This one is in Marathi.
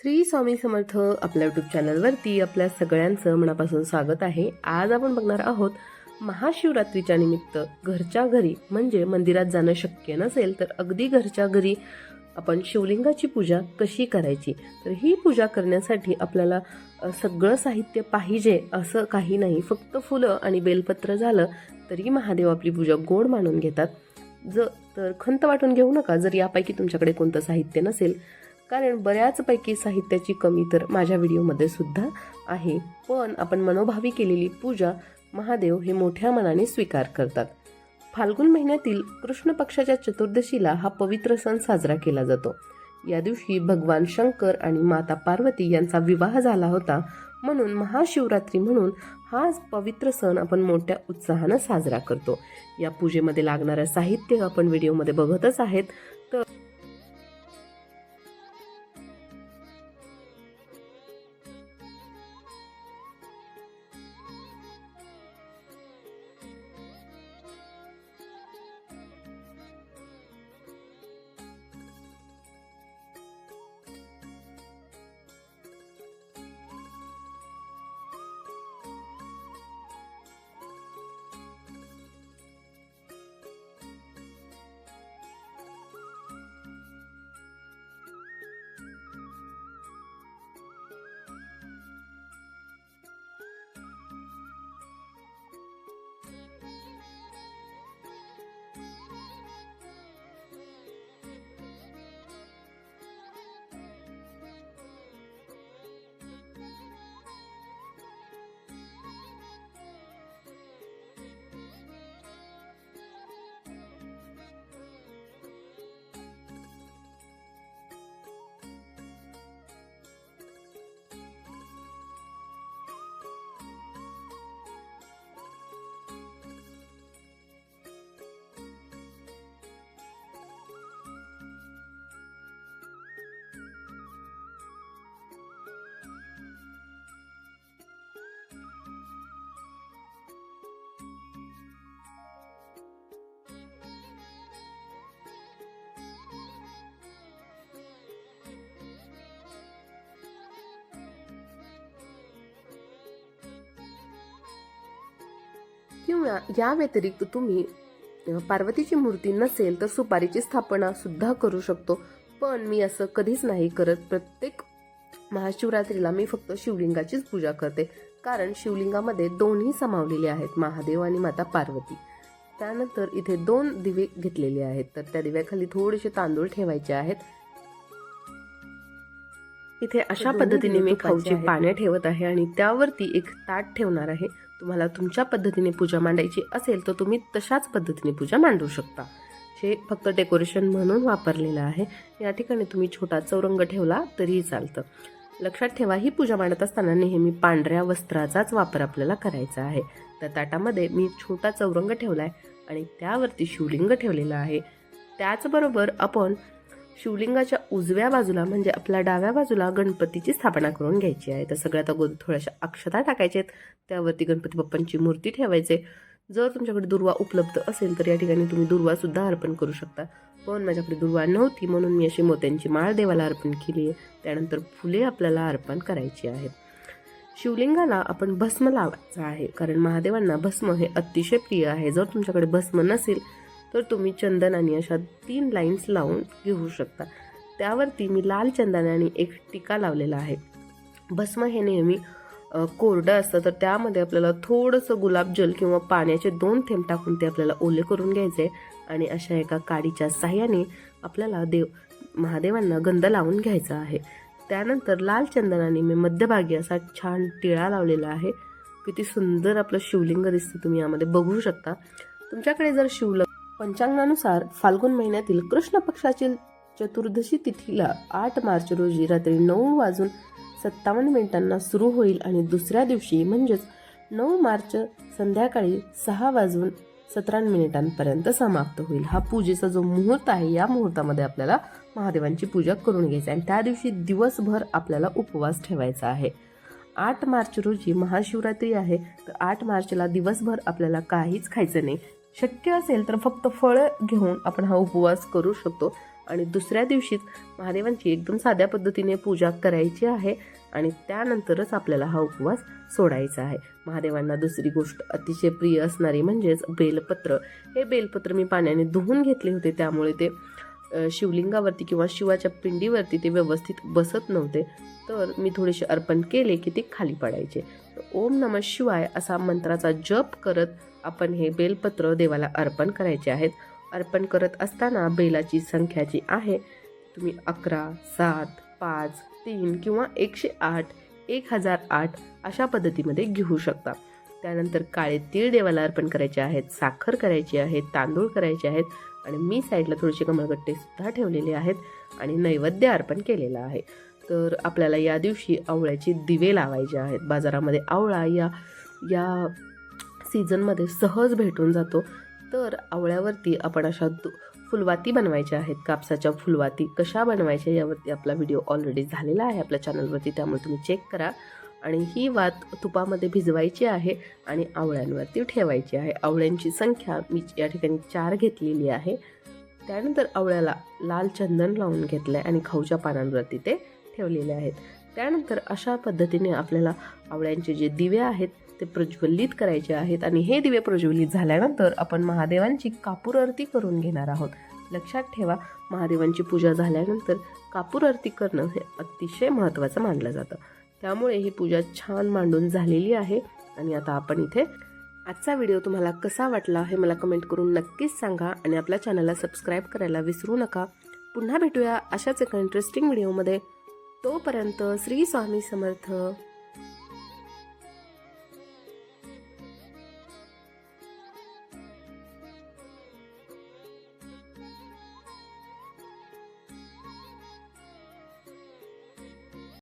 श्री स्वामी समर्थ आपल्या युट्यूब चॅनलवरती आपल्या सगळ्यांचं मनापासून स्वागत आहे. आज आपण बघणार आहोत महाशिवरात्रीच्या निमित्त घरच्या घरी म्हणजे मंदिरात जाणं शक्य नसेल तर अगदी घरच्या घरी आपण शिवलिंगाची पूजा कशी करायची? तर ही पूजा करण्यासाठी आपल्याला सगळं साहित्य पाहिजे असं काही नाही. फक्त फुलं आणि बेलपत्र झालं तरी महादेव आपली पूजा गोड मानून घेतात. ज तर खंत वाटून घेऊ नका. जर यापैकी तुमच्याकडे कोणतं साहित्य नसेल कारण बऱ्याचपैकी साहित्याची कमी तर माझ्या व्हिडिओमध्ये सुद्धा आहे. पण आपण मनोभावी केलेली पूजा महादेव हे मोठ्या मनाने स्वीकार करतात. फाल्गुन महिन्यातील कृष्ण पक्षाच्या चतुर्दशीला हा पवित्र सण साजरा केला जातो. या दिवशी भगवान शंकर आणि माता पार्वती यांचा विवाह झाला होता म्हणून महाशिवरात्री म्हणून हा पवित्र सण आपण मोठ्या उत्साहानं साजरा करतो. या पूजेमध्ये लागणारं साहित्य आपण व्हिडिओमध्ये बघतच आहेत. किंवा या व्यतिरिक्त तुम्ही पार्वतीची मूर्ती नसेल तर सुपारीची स्थापना सुद्धा करू शकतो. पण मी असं कधीच नाही करत. प्रत्येक महाशिवरात्रीला मी फक्त शिवलिंगाचीच पूजा करते. कारण शिवलिंगामध्ये दोन्ही समावलेले आहेत महादेव आणि माता पार्वती. त्यानंतर इथे दोन दिवे घेतलेले आहेत. तर त्या दिव्याखाली थोडेसे तांदूळ ठेवायचे आहेत. इथे अशा पद्धतीने मी खाऊची. पाने ठेवत आहे आणि त्यावरती एक ताट ठेवणार आहे. तुम्हाला तुमच्या पद्धतीने पूजा मांडायची असेल तर तुम्ही तशाच पद्धतीने पूजा मांडू शकता. हे फक्त डेकोरेशन म्हणून वापरलेलं आहे. या ठिकाणी तुम्ही छोटा चौरंग ठेवला तरीही चालतं. लक्षात ठेवा ही पूजा मांडत असताना नेहमी पांढऱ्या वस्त्राचाच वापर आपल्याला करायचा आहे. त्या ताटामध्ये मी छोटा चौरंग ठेवला आहे आणि त्यावरती शिवलिंग ठेवलेलं आहे. त्याचबरोबर आपण शिवलिंगाच्या उजव्या बाजूला म्हणजे आपल्या डाव्या बाजूला गणपतीची स्थापना करून घ्यायची आहे. तर सगळ्यात अगोदर थोड्याशा अक्षता टाकायच्या आहेत. त्यावरती गणपती बाप्पांची मूर्ती ठेवायचे. जर तुमच्याकडे दुर्वा उपलब्ध असेल तर या ठिकाणी तुम्ही दुर्वा सुद्धा अर्पण करू शकता. पण माझ्याकडे दुर्वा नव्हती म्हणून मी अशी मोत्यांची माळ देवाला अर्पण केली आहे. त्यानंतर फुले आपल्याला अर्पण करायची आहेत. शिवलिंगाला आपण भस्म लावायचं आहे कारण महादेवांना भस्म हे अतिशय प्रिय आहे. जर तुमच्याकडे भस्म नसेल तर तुम्ही चंदनाने अशा तीन लाईन्स लावून घेऊ शकता. त्यावरती मी लाल चंदनाने एक टीका लावलेला आहे. भस्म हे नेहमी कोरडं असतं तर त्यामध्ये आपल्याला थोडंसं गुलाबजल किंवा पाण्याचे दोन थेंब टाकून ते आपल्याला ओले करून घ्यायचे आणि अशा एका काडीच्या साह्याने आपल्याला देव महादेवांना गंध लावून घ्यायचा आहे. त्यानंतर लाल चंदनाने मी मध्यभागी असा छान टिळा लावलेला आहे. किती सुंदर आपलं शिवलिंग दिसतं तुम्ही यामध्ये बघू शकता. तुमच्याकडे जर शिवलिंग पंचांगानुसार फाल्गुन महिन्यातील कृष्ण पक्षातील चतुर्दशी तिथीला आठ मार्च रोजी रात्री नऊ वाजून सत्तावन्न मिनिटांना सुरू होईल आणि दुसऱ्या दिवशी म्हणजेच नऊ मार्च संध्याकाळी सहा वाजून सतरा मिनिटांपर्यंत समाप्त होईल. हा पूजेचा जो मुहूर्त आहे या मुहूर्तामध्ये आपल्याला महादेवांची पूजा करून घ्यायची आहे. आणि त्या दिवशी दिवसभर आपल्याला उपवास ठेवायचा आहे. आठ मार्च रोजी महाशिवरात्री आहे. तर आठ मार्चला दिवसभर आपल्याला काहीच खायचं नाही. शक्य असेल तर फक्त फळं घेऊन आपण हा उपवास करू शकतो. आणि दुसऱ्या दिवशीच महादेवांची एकदम साध्या पद्धतीने पूजा करायची आहे आणि त्यानंतरच आपल्याला हा उपवास सोडायचा आहे. महादेवांना दुसरी गोष्ट अतिशय प्रिय असणारी म्हणजेच बेलपत्र. हे बेलपत्र मी पाण्याने धुवून घेतले होते त्यामुळे ते शिवलिंगावरती किंवा शिवाच्या पिंडीवरती ते व्यवस्थित बसत नव्हते. तर मी थोडेसे अर्पण केले की ते खाली पडायचे. ओम नम शिवाय असा मंत्राचा जप करत आपण हे बेलपत्र देवाला अर्पण करायचे आहेत. अर्पण करत असताना बेलाची संख्या जी आहे तुम्ही अकरा सात पाच तीन किंवा एकशे आठ एक हजार आठ अशा पद्धतीमध्ये घेऊ शकता. त्यानंतर काळे तीळ देवाला अर्पण करायचे आहेत साखर करायची आहे तांदूळ करायचे आहेत आणि मी साईडला थोडेसे कमळगट्टेसुद्धा ठेवलेले आहेत आणि नैवेद्य अर्पण केलेलं आहे. तर आपल्याला या दिवशी आवळ्याचे दिवे लावायचे आहेत. बाजारामध्ये आवळा या या सीझनमध्ये सहज भेटून जातो. तर आवळ्यावरती आपण अशा फुलवाती बनवायच्या आहेत. कापसाच्या फुलवाती कशा बनवायच्या यावरती आपला व्हिडिओ ऑलरेडी झालेला आहे आपल्या चॅनलवरती त्यामुळे तुम्ही चेक करा. आणि ही वात तुपामध्ये भिजवायची आहे आणि आवळ्यांवरती ठेवायची आहे. आवळ्यांची संख्या मी या ठिकाणी चार घेतलेली आहे. त्यानंतर आवळ्याला लाल चंदन लावून घेतलं आहे आणि खाऊच्या पानांवरती ते ठेवलेले आहेत. त्यानंतर अशा पद्धतीने आपल्याला आवळ्यांचे जे दिवे आहेत ते प्रज्वलित करायचे आहेत आणि हे दिवे प्रज्वलित झाल्यानंतर आपण महादेवांची कापूर आरती करून घेणार आहोत. लक्षात ठेवा महादेवांची पूजा झाल्यानंतर कापूर आरती करणं हे अतिशय महत्त्वाचं मानलं जातं. त्यामुळे ही पूजा छान मांडून झालेली आहे आणि आता आपण इथे आजचा व्हिडिओ तुम्हाला कसा वाटला हे मला कमेंट करून नक्कीच सांगा आणि आपल्या चॅनलला सबस्क्राईब करायला विसरू नका. पुन्हा भेटूया अशाच एका इंटरेस्टिंग व्हिडिओमध्ये तोपर्यंत श्री स्वामी समर्थ.